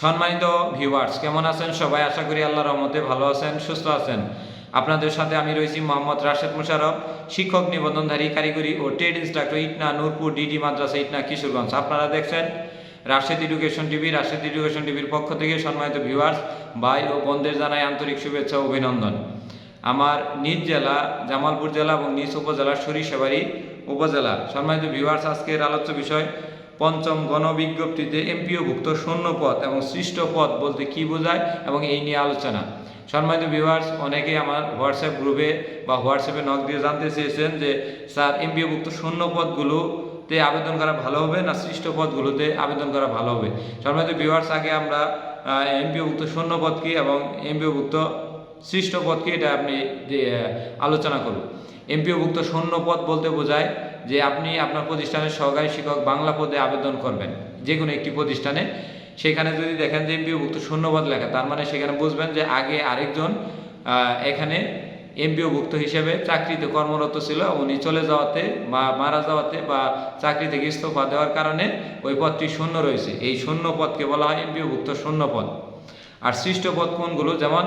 সম্মানিত ভিউয়ার্স কেমন আছেন সবাই? আশা করি আল্লাহর রহমতে ভালো আছেন, সুস্থ আছেন। আপনাদের সাথে আমি রয়েছি মোহাম্মদ রাশেদ মুশারফ, শিক্ষক নিবন্ধনধারী কারিগরি ও trade instructor Itna Nurpur DD মাদ্রাসা ইটনা কিশোরগঞ্জ। আপনারা দেখছেন Rashed education TV Rashed education টিভির পক্ষ থেকে সম্মানিত ভিউয়ার্স ভাই ও বোনদের জানাই আন্তরিক শুভেচ্ছা অভিনন্দন। আমার নিজ জেলা, জামালপুর জেলা এবং নিজ উপজেলা সরিষাবাড়ি উপজেলা। সম্মানিত ভিউয়ার্স আজকের আলোচ্য বিষয় পঞ্চম গণবিজ্ঞপ্তিতে এমপিওভুক্ত শূন্য পদ এবং সৃষ্ট পদ বলতে কি বোঝায় এবং এই নিয়ে আলোচনা। সম্মানিত ভিউয়ার্স অনেকেই আমার হোয়াটসঅ্যাপ গ্রুপে বা হোয়াটসঅ্যাপে নক দিয়ে জানতে চেয়েছেন যে, স্যার, এমপিওভুক্ত শূন্য পদগুলোতে আবেদন করা ভালো হবে না সৃষ্ট পদগুলোতে আবেদন করা ভালো হবে? সম্মানিত ভিউয়ার্স আগে আমরা এমপিওভুক্ত শূন্য পদ কি এবং এমপিওভুক্ত সৃষ্ট পদ এটা আপনি আলোচনা করুন। এমপিওভুক্ত শূন্য পদ বলতে বোঝায় যে আপনি আপনার প্রতিষ্ঠানের সহকারী শিক্ষক বাংলা পদে আবেদন করবেন, যে কোনো একটি প্রতিষ্ঠানে। সেখানে যদি দেখেন যে এমপিওভুক্ত শূন্যপদ লেখা, তার মানে সেখানে বুঝবেন যে আগে আরেকজন এখানে এমপিওভুক্ত হিসেবে চাকরিতে কর্মরত ছিল, উনি চলে যাওয়াতে বা মারা যাওয়াতে বা চাকরি থেকে ইস্তফা দেওয়ার কারণে ওই পদটি শূন্য রয়েছে। এই শূন্য পদকে বলা হয় এমপিওভুক্ত শূন্য পদ আর সৃষ্ট পদ কোনগুলো যেমন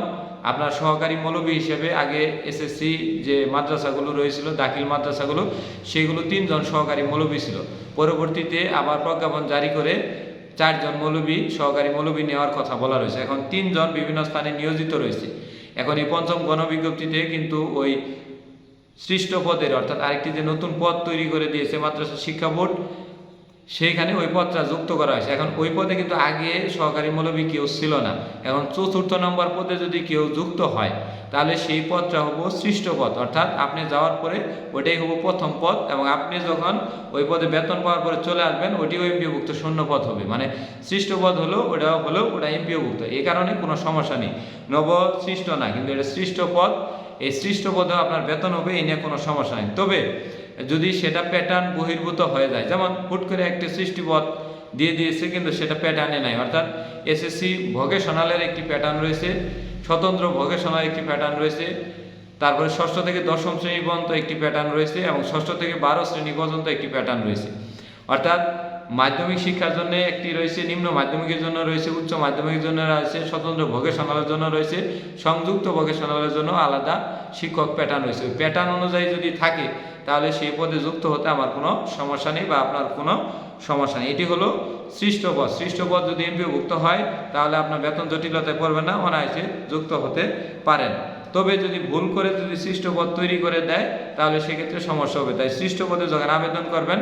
আপনার সহকারী মৌলবী হিসেবে আগে এসএসসি যে মাদ্রাসাগুলো রয়েছিল, দাখিল মাদ্রাসাগুলো, সেগুলো তিনজন সহকারী মৌলবী ছিল। পরবর্তীতে আবার প্রজ্ঞাপন জারি করে চারজন মৌলবী, সহকারী মৌলবী নেওয়ার কথা বলা রয়েছে। এখন তিনজন বিভিন্ন স্থানে নিয়োজিত রয়েছে। এখন এই পঞ্চম গণবিজ্ঞপ্তিতে কিন্তু ওই সৃষ্ট পদের, অর্থাৎ আরেকটি যে নতুন পদ তৈরি করে দিয়েছে মাদ্রাসা শিক্ষা বোর্ড সেইখানে ওই পদটা যুক্ত করা হয়েছে। এখন ওই পদে কিন্তু আগে সহকারী মৌলবী কেউ ছিল না। এখন চতুর্থ নম্বর পদে যদি কেউ যুক্ত হয়, তাহলে সেই পদটা হব সৃষ্ট পদ। অর্থাৎ আপনি যাওয়ার পরে ওটাই হব প্রথম পদ এবং আপনি যখন ওই পদে বেতন পাওয়ার পরে চলে আসবেন ওটিও এমপিওভুক্ত শূন্য পদ হবে। মানে সৃষ্ট পদ হলো ওটা হলো ওটা এমপিওভুক্ত। এই কারণে কোনো সমস্যা নেই। নব সৃষ্ট না, কিন্তু এটা সৃষ্ট পদ। এই সৃষ্ট পদেও আপনার বেতন হবে, এই নিয়ে কোনো সমস্যা নেই। তবে যদি সেটা প্যাটার্ন বহির্ভূত হয়ে যায়, যেমন হুট করে একটি সৃষ্টিপথ দিয়ে দিয়েছে, কিন্তু সেটা প্যাটার্নে নাই। অর্থাৎ এসএসসি ভোকেশনালের একটি প্যাটার্ন রয়েছে, স্বতন্ত্র ভোকেশনাল একটি প্যাটার্ন রয়েছে, তারপরে ষষ্ঠ থেকে দশম শ্রেণি পর্যন্ত একটি প্যাটার্ন রয়েছে এবং ষষ্ঠ থেকে বারো শ্রেণি পর্যন্ত একটি প্যাটার্ন রয়েছে। অর্থাৎ মাধ্যমিক শিক্ষার জন্য একটি রয়েছে, নিম্ন মাধ্যমিকের জন্য রয়েছে, উচ্চ মাধ্যমিকের জন্য রয়েছে, স্বতন্ত্র ভোকেশনালের জন্য রয়েছে, সংযুক্ত ভোকেশনালের জন্য আলাদা শিক্ষক প্যাটার্ন রয়েছে। প্যাটার্ন অনুযায়ী যদি থাকে, তাহলে সেই পদে যুক্ত হতে আমার কোনো সমস্যা নেই বা আপনার কোনো সমস্যা নেই। এটি হলো সৃষ্ট পদ। সৃষ্ট পদ যদি এমপিভুক্ত হয়, তাহলে আপনার বেতন জটিলতায় পড়বে না, অনায়াসে যুক্ত হতে পারেন। তবে যদি ভুল করে যদি সৃষ্ট পদ তৈরি করে দেয়, তাহলে সেক্ষেত্রে সমস্যা হবে। তাই সৃষ্ট পদে যখন আবেদন করবেন,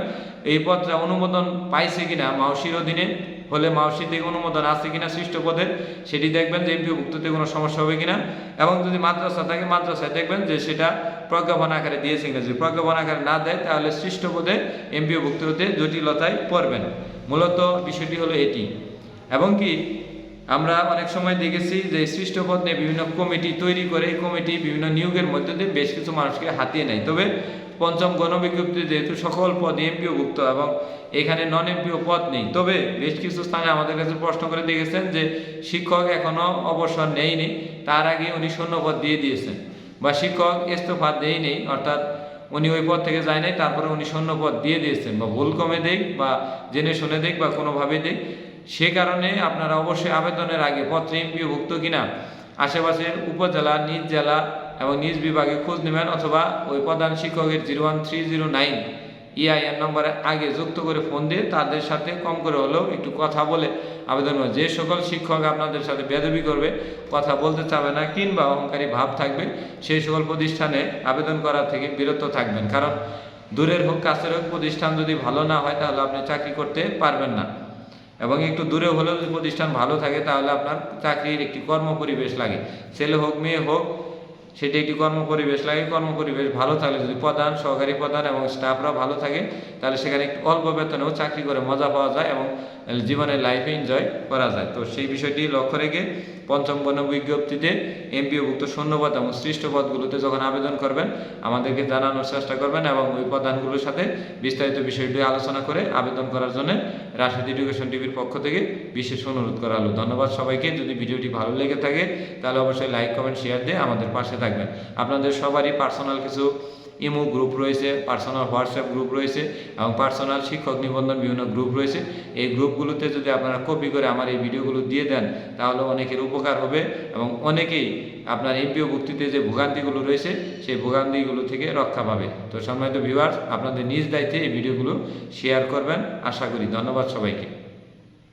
এই পদটা অনুমোদন পাইছে কিনা, মাউসির অধীনে হলে মাউসি থেকে অনুমোদন আছে কিনা সৃষ্ট পদের সেটি দেখবেন যে এমপিভুক্ততে কোনো সমস্যা হবে কিনা। এবং যদি মাদ্রাসা থাকে, মাদ্রাসায় দেখবেন যে সেটা প্রজ্ঞাপন আকারে দিয়েছে কিনা যদি প্রজ্ঞাপন আকারে না দেয়, তাহলে সৃষ্ট পদে এমপিভুক্ত হতে জটিলতায় পড়বেন। মূলত বিষয়টি হলো এটি। এবং কি আমরা অনেক সময় দেখেছি যে সৃষ্ট পদ নিয়ে বিভিন্ন কমিটি তৈরি করে এই কমিটি বিভিন্ন নিয়োগের মধ্যে দিয়ে বেশ কিছু মানুষকে হাতিয়ে নেয়। তবে পঞ্চম গণবিজ্ঞপ্তি যেহেতু সকল পদ এমপিওভুক্ত এবং এখানে নন এমপিও পদ নেই, তবে বেশ কিছু স্থানে আমাদের কাছে প্রশ্ন করে দেখেছেন যে শিক্ষক এখনও অবসর নেয়নি, তার আগে উনি শূন্য পদ দিয়ে দিয়েছেন বা শিক্ষক ইস্তফা দেই নেই অর্থাৎ উনি ওই পদ থেকে যায় নাই, তারপরে উনি শূন্য পদ দিয়ে দিয়েছেন, বা ভুল কমে দেখ বা জেনে শুনে দেখ বা কোনোভাবে দেখ। সে কারণে আপনারা অবশ্যই আবেদনের আগে পত্রে এমপিওভুক্ত কিনা, আশেপাশের উপজেলা, নিজ জেলা এবং নিজ বিভাগে খোঁজ নেবেন অথবা ওই প্রধান শিক্ষকের zero one three zero nine EIN নম্বরে আগে যুক্ত করে ফোন দিয়ে তাদের সাথে কম করে হলেও একটু কথা বলে আবেদন। যে সকল শিক্ষক আপনাদের সাথে বেদবি করবে, কথা বলতে চাবে না কিংবা অহংকারী ভাব থাকবে, সেই সকল প্রতিষ্ঠানে আবেদন করা থেকে বিরত থাকবেন কারণ দূরের হোক, কাছের হোক, প্রতিষ্ঠান যদি ভালো না হয় তাহলে আপনি চাকরি করতে পারবেন না এবং একটু দূরে হলেও যদি প্রতিষ্ঠান ভালো থাকে, তাহলে আপনার চাকরির একটি কর্ম পরিবেশ লাগে। ছেলে হোক, মেয়ে হোক, সেটি একটি কর্ম পরিবেশ লাগে। কর্ম পরিবেশ ভালো থাকলে যদি প্রধান, সহকারী প্রধান এবং স্টাফরা ভালো থাকে, তাহলে সেখানে একটু অল্প বেতনেও চাকরি করে মজা পাওয়া যায় এবং জীবনের লাইফে এনজয় করা যায়। তো সেই বিষয়টি লক্ষ্য রেখে পঞ্চম গণ বিজ্ঞপ্তিতে এমপিওভুক্ত শূন্যপদ এবং সৃষ্ট পদগুলোতে যখন আবেদন করবেন, আমাদেরকে জানানোর চেষ্টা করবেন এবং ওই প্রধানগুলোর সাথে বিস্তারিত বিষয়টি আলোচনা করে আবেদন করার জন্য রাশেদ এডুকেশন টিভির পক্ষ থেকে বিশেষ অনুরোধ করা হলো। ধন্যবাদ সবাইকে। যদি ভিডিওটি ভালো লেগে থাকে, তাহলে অবশ্যই লাইক, কমেন্ট, শেয়ার দিয়ে আমাদের পাশে থাকবেন। আপনাদের সবারই পার্সোনাল কিছু ইমো গ্রুপ রয়েছে পার্সোনাল হোয়াটসঅ্যাপ গ্রুপ রয়েছে এবং পার্সোনাল শিক্ষক নিবন্ধন বিভিন্ন গ্রুপ রয়েছে। এই গ্রুপগুলোতে যদি আপনারা কপি করে আমার এই ভিডিওগুলো দিয়ে দেন, তাহলে অনেকের উপকার হবে এবং অনেকেই আপনার এমপিও ভুক্তিতে যে ভোগান্তিগুলো রয়েছে, সেই ভোগান্তিগুলো থেকে রক্ষা পাবে। তো সম্মানিত ভিউয়ার্স আপনাদের নিজ দায়িত্বে এই ভিডিওগুলো শেয়ার করবেন। আশা করি ধন্যবাদ সবাইকে।